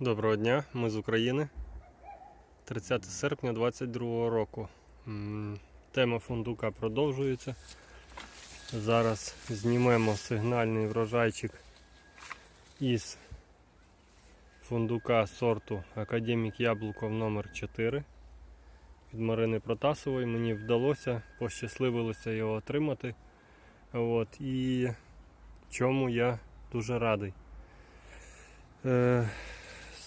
Доброго дня, ми з України. 30 серпня 2022 року. Тема фундука продовжується. Зараз знімемо сигнальний врожайчик із фундука сорту Академік Яблуков номер 4 від Марини Протасової. Мені вдалося, пощасливилося його отримати. От, і чому я дуже радий. Е,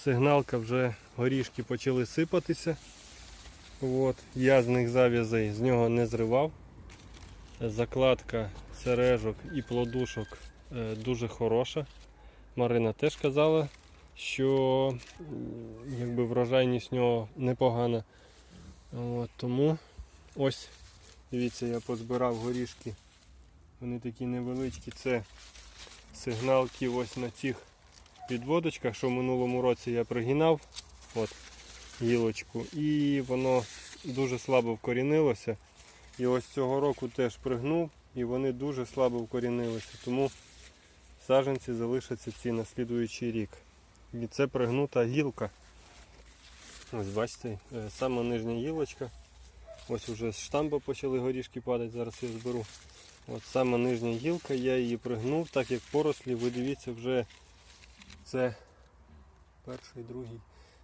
сигналка вже горішки почали сипатися. От. Я з них зав'язей з нього не зривав. Закладка сережок і плодушок е, дуже хороша. Марина теж казала, що якби врожайність нього непогана. От, тому ось, дивіться, я позбирав горішки. Вони такі невеличкі. Це сигналки ось на цих підводочках, що в минулому році я пригинав от, гілочку, і воно дуже слабо вкорінилося. І ось цього року теж пригнув, і вони дуже слабо вкорінилися. Тому саджанці залишаться ці на слідуючий рік. І це пригнута гілка. Ось бачите, е, сама нижня гілочка. Ось уже з штамба почали горішки падати, зараз я зберу. От сама нижня гілка, я її пригнув, так як порослі, ви дивіться, вже це перший, другий.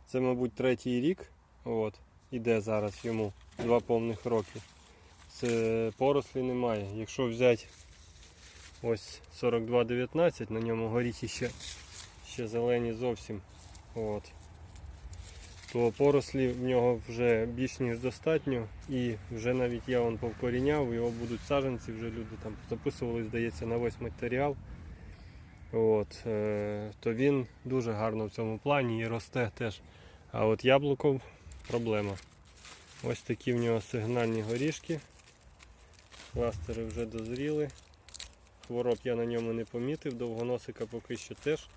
Це, мабуть, третій рік. От, іде зараз йому два повних роки. Це порослі немає. Якщо взяти ось 42,19, на ньому горіхи ще, ще зелені зовсім. От. То порослі в нього вже більш ніж достатньо. І вже навіть я вон повкоріняв, його будуть саджанці, вже люди там записували, здається, на весь матеріал. От, е, то він дуже гарно в цьому плані і росте теж. А от яблуков проблема. Ось такі в нього сигнальні горішки. Кластери вже дозріли. Хвороб я на ньому не помітив, довгоносика поки що теж.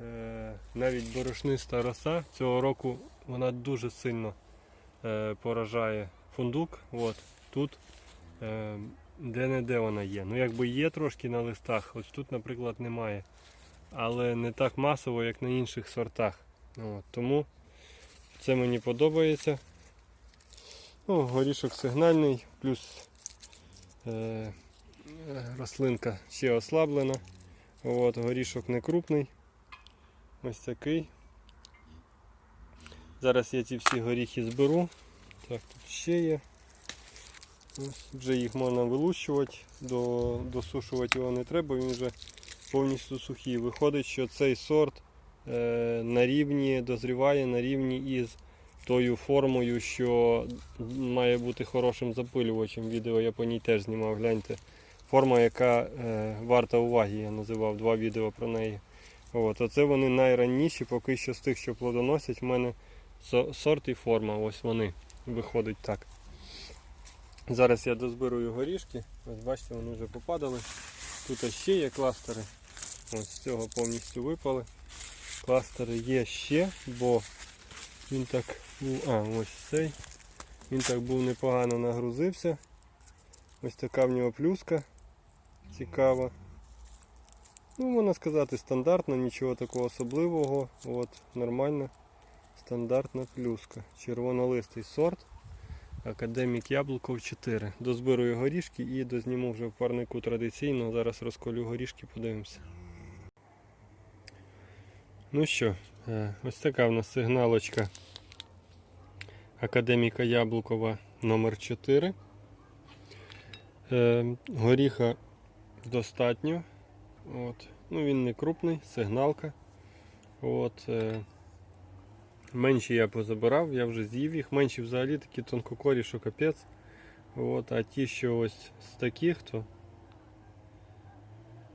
Е, навіть борошниста роса цього року вона дуже сильно е, поражає фундук. От, тут де-не-де вона є. Ну якби є трошки на листах, ось тут, наприклад, немає. Але не так масово, як на інших сортах. От, тому це мені подобається. Ну, горішок сигнальний, плюс е, рослинка ще ослаблена. От, горішок не крупний. Ось такий. Зараз я ці всі горіхи зберу. Так, тут ще є. Вже їх можна вилущувати, до, досушувати його не треба, він вже повністю сухий. Виходить, що цей сорт е, на рівні дозріває на рівні із тою формою, що має бути хорошим запилювачем. Відео я по ній теж знімав, гляньте. Форма, яка е, варта уваги, я називав два відео про неї. От, оце вони найранніші, поки що з тих, що плодоносять, в мене сорт і форма. Ось вони виходить так. Зараз я дозбирую горішки. Ось бачите, вони вже попадали. Тут ще є кластери. Ось з цього повністю випали. Кластери є ще, бо він так був. А, ось цей. Він так був непогано нагрузився. Ось така в нього плюска цікава. Ну, можна сказати, стандартна, нічого такого особливого. От, нормальна стандартна плюска. Червонолистий сорт. Академік Яблуков 4. Дозбирую горішки і дозніму вже в парнику традиційно. Зараз розколю горішки, подивимося. Ну що, е, ось така в нас сигналочка Академіка Яблукова номер 4 Е, Горіха достатньо. От. Ну, він не крупний, сигналка. От, е, менші я позабирав, я вже з'їв їх. Менші взагалі такі тонкокорі, що капець. От, а ті, що ось з таких, то,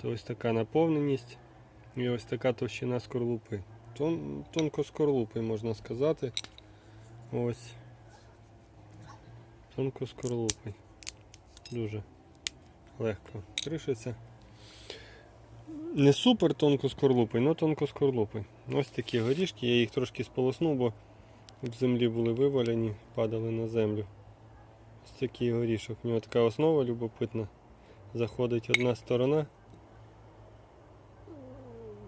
то ось така наповненість і ось така товщина скорлупи. Тон, тонкоскорлупи, можна сказати. Ось. Тонкоскорлупий. Дуже легко кришиться. Не супер тонко тонкоскорлупий, але тонко тонкоскорлупий. Ось такі горішки, я їх трошки сполоснув, бо в землі були вивалені, падали на землю. Ось такий горішок. У нього така основа любопитна. Заходить одна сторона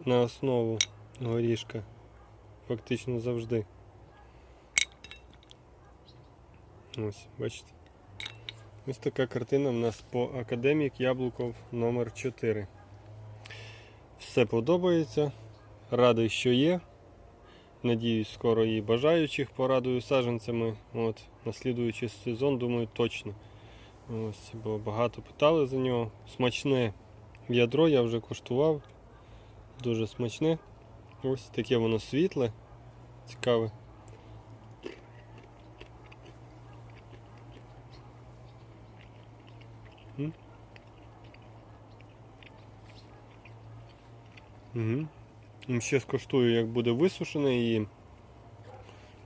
на основу горішка. фактично завжди. Ось, бачите. Ось така картина в нас по Академік Яблуков номер 4 Все подобається. Радий, що є. Надіюсь, скоро і бажаючих порадую саджанцями. От, на слідуючий сезон, думаю, точно. Ось, бо багато питали за нього. Смачне ядро я вже куштував. Дуже смачне. Ось таке воно світле, цікаве. М? Ще скоштую, як буде висушене і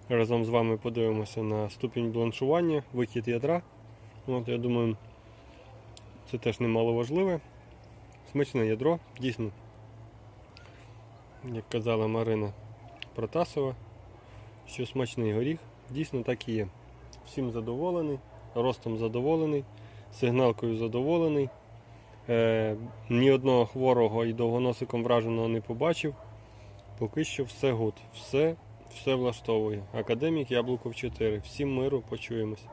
разом з вами подивимося на ступінь бланшування, вихід ядра. От, я думаю, це теж немало важливе. Смачне ядро, дійсно, як казала Марина Протасова, що смачний горіх, дійсно так і є. Всім задоволений, ростом задоволений, сигналкою задоволений. Е, ні одного хворого і довгоносиком враженого не побачив. Поки що все гуд, все, все влаштовує. Академік Яблуков 4. Всім миру, почуємось.